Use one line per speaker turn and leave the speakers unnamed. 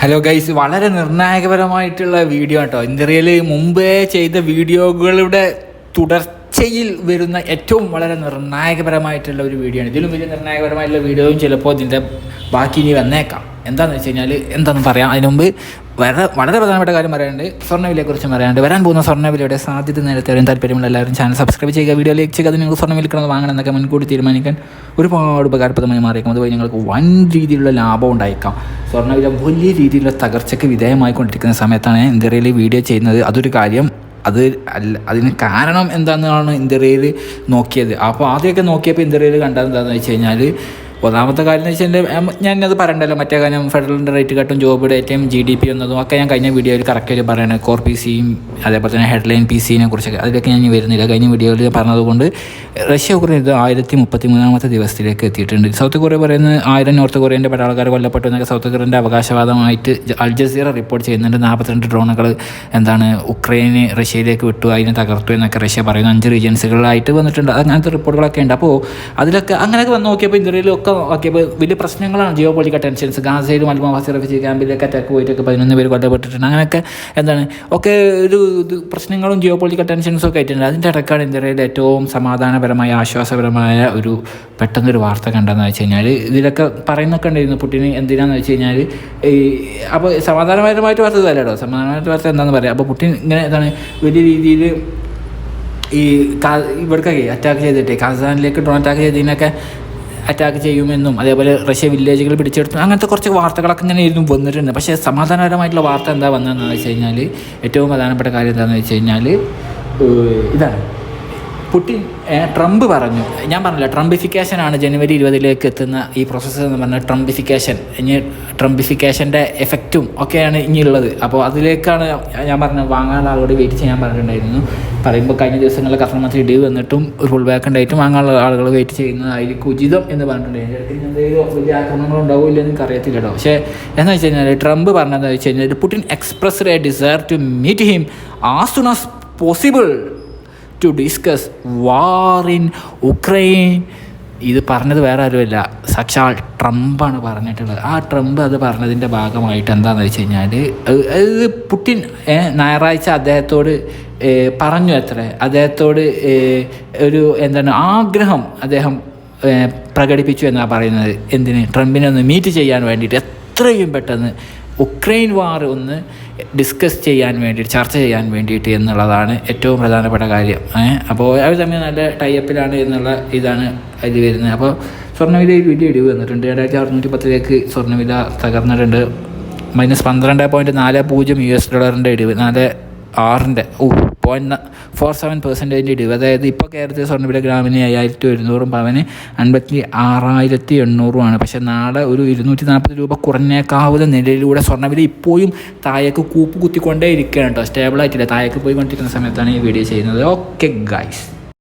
Hello guys വളരെ നിർണായകപരമായിട്ടുള്ള video കേട്ടോ ഇന്ത്യയിൽ മുമ്പേ ചെയ്ത വീഡിയോകളുടെ തുടർച്ചയിൽ വരുന്ന ഏറ്റവും വളരെ നിർണായകപരമായിട്ടുള്ള ഒരു വീഡിയോ ആണ്. ഇതിലും വലിയ നിർണായകപരമായിട്ടുള്ള വീഡിയോയും ചിലപ്പോൾ ഇതിന്റെ ബാക്കി ഇനി വന്നേക്കാം. എന്താണെന്ന് വെച്ച് കഴിഞ്ഞാൽ എന്താണെന്ന് പറയാം? അതിന് മുമ്പ് വളരെ വളരെ പ്രധാനപ്പെട്ട കാര്യം പറയാനുണ്ട്. സ്വർണവിലയെക്കുറിച്ച് പറയാനുണ്ട്. വരാൻ പോകുന്ന സ്വർണവിലയുടെ സാധ്യത നേരത്തെ വരും താല്പര്യമുള്ള എല്ലാവരും ചാനൽ സബ്സ്ക്രൈബ് ചെയ്യുക. വീഡിയോ ലൈക്ക് ചെയ്യുക. അത് നിങ്ങൾക്ക് സ്വർണ വിൽക്കണം വാങ്ങണം എന്നൊക്കെ മുൻകൂട്ടി തീരുമാനിക്കാൻ ഒരുപാട് ഉപകാരപ്രദമായി മാറിയേക്കും. അതുവഴി നിങ്ങൾക്ക് വൻ രീതിയിലുള്ള ലാഭം ഉണ്ടായേക്കാം. സ്വർണവില വലിയ രീതിയിലുള്ള തകർച്ചയ്ക്ക് വിധേയമായിക്കൊണ്ടിരിക്കുന്ന സമയത്താണ് ഇന്ത്യയിൽ വീഡിയോ ചെയ്യുന്നത്. അതൊരു കാര്യം അത് അല്ല അതിന് കാരണം എന്താണെന്നാണ് ഇന്ത്യയിൽ നോക്കിയത്. അപ്പോൾ ആദ്യമൊക്കെ നോക്കിയപ്പോൾ ഇന്ത്യയിൽ കണ്ടത് എന്താണെന്ന് വെച്ച് കഴിഞ്ഞാൽ ഒന്നാമത്തെ കാര്യം എന്ന് വെച്ചാൽ ഞാനത് പറയണ്ടല്ലോ മറ്റേ കാര്യം ഫെഡറലിന്റെ റേറ്റ് കട്ടും ജോബ് ഡേറ്റയും ജി ഡി പി എന്നതും ഒക്കെ ഞാൻ കഴിഞ്ഞ വീഡിയോയിൽ കറക്റ്റായിട്ട് പറയുന്നത് കോർ പി സിയും അതേപോലെ തന്നെ ഹെഡ്ലൈൻ പി സിനെ കുറിച്ചൊക്കെ. അതിലൊക്കെ ഞാൻ വരുന്നില്ല. കഴിഞ്ഞ വീഡിയോയിൽ പറഞ്ഞതുകൊണ്ട് റഷ്യ ഉക്രൈൻ ഇത് ആയിരത്തി മുപ്പത്തി മൂന്നാമത്തെ ദിവസത്തിലേക്ക് എത്തിയിട്ടുണ്ട്. സൗത്ത് കൊറിയ പറയുന്നത് ആയിരം നോർത്ത് കൊറിയന്റെ പട്ടാളക്കാർ കൊല്ലപ്പെട്ടു എന്നൊക്കെ സൗത്ത് കൊറിയന്റെ അവകാശവാദമായിട്ട് അൽ ജസീറ റിപ്പോർട്ട് ചെയ്യുന്നുണ്ട്. നാൽപ്പത്തിരണ്ട് ഡ്രോണുകൾ എന്താണ് ഉക്രൈനെ റഷ്യയിലേക്ക് വിട്ടു അതിനെ തകർത്തു എന്നൊക്കെ റഷ്യ പറയുന്നു. അഞ്ച് റീജിയൻസുകളായിട്ട് വന്നിട്ടുണ്ട്. അങ്ങനത്തെ റിപ്പോർട്ടുകളൊക്കെ ഉണ്ട്. അപ്പോൾ അതിലൊക്കെ അങ്ങനെയൊക്കെ വന്ന് നോക്കിയപ്പോൾ ഇന്ത്യയിലൊക്കെ നോക്കിയപ്പോൾ വലിയ പ്രശ്നങ്ങളാണ് ജിയോ പൊളിറ്റിക്കൽ ടെൻഷൻസ് ഗാസയിലും അൽമാവാസി റെഫ്യൂജി ക്യാമ്പിലേക്ക് അറ്റാക്ക് പോയിട്ടൊക്കെ പതിനൊന്ന് പേര് കൊല്ലപ്പെട്ടിട്ടുണ്ട്. അങ്ങനെയൊക്കെ എന്താണ് ഒക്കെ ഒരു പ്രശ്നങ്ങളും ജിയോ പൊളിറ്റിക്കൽ ടെൻഷൻസും ഒക്കെ ആയിട്ടുണ്ട്. അതിന്റെ ഇടയ്ക്കാണ് പറയുക ഏറ്റവും സമാധാനപരമായ ആശ്വാസപരമായ ഒരു പെട്ടെന്നൊരു വാർത്ത കണ്ടെന്ന് വെച്ച് കഴിഞ്ഞാൽ ഇതിലൊക്കെ പറയുന്നൊക്കെ ഉണ്ടായിരുന്നു. പുട്ടിന് എന്തിനാന്ന് വെച്ച് കഴിഞ്ഞാൽ ഈ അപ്പോൾ സമാധാനപരമായിട്ട് വാർത്ത ഇതല്ലോ സമാധാനമായിട്ട് വാർത്ത എന്താണെന്ന് പറയാം. അപ്പോൾ പുട്ടിൻ ഇങ്ങനെ എന്താണ് വലിയ രീതിയിൽ ഈ ഇവിടേക്കൊക്കെ അറ്റാക്ക് ചെയ്തിട്ട് കസാനിലേക്ക് ഡ്രോൺ അറ്റാക്ക് ചെയ്തതിനൊക്കെ അറ്റാക്ക് ചെയ്യുമെന്നും അതേപോലെ റഷ്യ വില്ലേജുകൾ പിടിച്ചെടുത്തു അങ്ങനത്തെ കുറച്ച് വാർത്തകളൊക്കെ ഇങ്ങനെ ഇരുന്നു വന്നിട്ടുണ്ട്. പക്ഷേ സമാധാനപരമായിട്ടുള്ള വാർത്ത എന്താ വന്നതെന്ന് വെച്ച് കഴിഞ്ഞാൽ ഏറ്റവും പ്രധാനപ്പെട്ട കാര്യം എന്താണെന്ന് വെച്ച് കഴിഞ്ഞാൽ ഇതാണ്. പുട്ടിൻ ട്രംപ് പറഞ്ഞു. ഞാൻ പറഞ്ഞില്ല ട്രംപിഫിക്കേഷൻ ആണ് ജനുവരി ഇരുപതിലേക്ക് എത്തുന്ന ഈ പ്രോസസ്സ് എന്ന് പറഞ്ഞാൽ ട്രംപിഫിക്കേഷൻ. ഇനി ട്രംപിഫിക്കേഷന്റെ എഫക്റ്റും ഒക്കെയാണ് ഇനിയുള്ളത്. അപ്പോൾ അതിലേക്കാണ് ഞാൻ പറഞ്ഞത് വാങ്ങാനുള്ള ആളോട് വെയിറ്റ് ചെയ്യാൻ പറഞ്ഞിട്ടുണ്ടായിരുന്നു. പറയുമ്പോൾ കഴിഞ്ഞ ദിവസങ്ങളിൽ കസ്റ്റമർ ഇടിവ് വന്നിട്ടും ഒരു ഫുൾ ബാക്ക് ഉണ്ടായിട്ടും വാങ്ങാനുള്ള ആളുകൾ വെയിറ്റ് ചെയ്യുന്നതായിരിക്കും ഉചിതം എന്ന് പറഞ്ഞിട്ടുണ്ടായിരുന്നു എന്തെങ്കിലും വലിയ ആക്രമണങ്ങൾ എന്ന് എനിക്ക് അറിയത്തില്ല പക്ഷേ എന്ന് വെച്ച് കഴിഞ്ഞാൽ ട്രംപ് പറഞ്ഞതെന്ന് വെച്ച് കഴിഞ്ഞാൽ Putin express a to meet him as soon as possible to discuss war in Ukraine ഇത് പറഞ്ഞത് വേറെ ആരുമല്ല. സാക്ഷാൽ ട്രംപാണ് പറഞ്ഞിട്ടുള്ളത്. ആ ട്രംപ് അത് പറഞ്ഞതിന്റെ ഭാഗമായിട്ട് എന്താണെന്ന് വെച്ച് കഴിഞ്ഞാൽ അത് പുട്ടിൻ ഞായറാഴ്ച അദ്ദേഹത്തോട് പറഞ്ഞു അത്ര. അദ്ദേഹത്തോട് ഒരു എന്താണ് ആഗ്രഹം അദ്ദേഹം പ്രകടിപ്പിച്ചു എന്നാണ് പറയുന്നത്. എന്തിന്? ട്രംപിനെ ഒന്ന് മീറ്റ് ചെയ്യാൻ വേണ്ടിയിട്ട് എത്രയും പെട്ടെന്ന് ഉക്രൈൻ വാർ ഒന്ന് ഡിസ്കസ് ചെയ്യാൻ വേണ്ടിയിട്ട് ചർച്ച ചെയ്യാൻ വേണ്ടിയിട്ട് എന്നുള്ളതാണ് ഏറ്റവും പ്രധാനപ്പെട്ട കാര്യം. അപ്പോൾ അവർ തമ്മിൽ നല്ല ടൈപ്പിലാണ് എന്നുള്ള ഇതാണ് അതിൽ വരുന്നത്. അപ്പോൾ സ്വർണവില വലിയ ഇടിവ് വന്നിട്ടുണ്ട്. രണ്ടായിരത്തി അറുന്നൂറ്റി പത്തിലേക്ക് സ്വർണവില തകർന്നിട്ടുണ്ട്. മൈനസ് പന്ത്രണ്ട് പോയിന്റ് നാല് പൂജ്യം യു എസ് ഡോളറിന്റെ ഇടിവ് നാല് ആറിന്റെ ഓ പോയിന്റ് ഫോർ സെവൻ പെർസെന്റേജിന്റെ ഇടിവ്. അതായത് ഇപ്പോൾ കേരളത്തിൽ സ്വർണവില ഗ്രാമിന് അയ്യായിരത്തി ഒരുന്നൂറും പവന് അൻപത്തി ആറായിരത്തി എണ്ണൂറുമാണ്. പക്ഷേ നാളെ ഒരു ഇരുന്നൂറ്റി നാൽപ്പത് രൂപ കുറഞ്ഞേക്കാവുന്ന നിലയിലൂടെ സ്വർണവില ഇപ്പോഴും താഴേക്ക് കൂപ്പ് കുത്തിക്കൊണ്ടേ ഇരിക്കുകയാണ് കേട്ടോ സ്റ്റേബിളായിട്ടില്ല താഴേക്ക് പോയി കൊണ്ടിരിക്കുന്ന സമയത്താണ് ഈ വീഡിയോ ചെയ്യുന്നത്. Okay guys